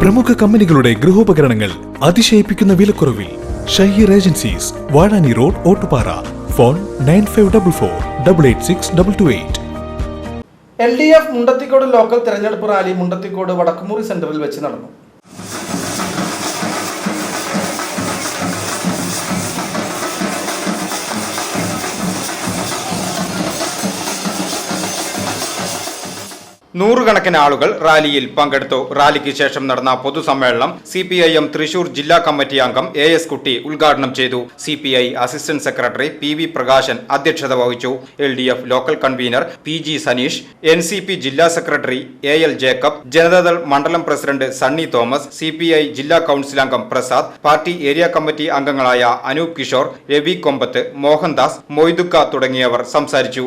പ്രമുഖ കമ്പനികളുടെ ഗൃഹോപകരണങ്ങൾ അതിശയിപ്പിക്കുന്ന വിലക്കുറവിൽ Shaheer agencies Vazhani road Ottupara. Phone nine five double four double eight six double two eight. L D F Mundathikode local തെരഞ്ഞെടുപ്പ് rally Mundathikode Vadakkumuri സെന്ററിൽ വെച്ച് നടന്നു. നൂറുകണക്കിന് ആളുകൾ റാലിയിൽ പങ്കെടുത്തു. റാലിക്ക് ശേഷം നടന്ന പൊതുസമ്മേളനം C P I M Thrissur ജില്ലാ കമ്മിറ്റി അംഗം എ എസ് കുട്ടി ഉദ്ഘാടനം ചെയ്തു. C P I assistant secretary P V Prakashan അധ്യക്ഷത വഹിച്ചു. L D F local convener P G Saneesh N C P ജില്ലാ secretary A L Jacob Janata Dal മണ്ഡലം president Sunny Thomas C P I ജില്ലാ council അംഗം Prasad party area committee അംഗങ്ങളായ അനൂപ് കിഷോർ രവി കൊമ്പത്ത് മോഹൻദാസ് മൊയ്തുക്ക തുടങ്ങിയവർ സംസാരിച്ചു.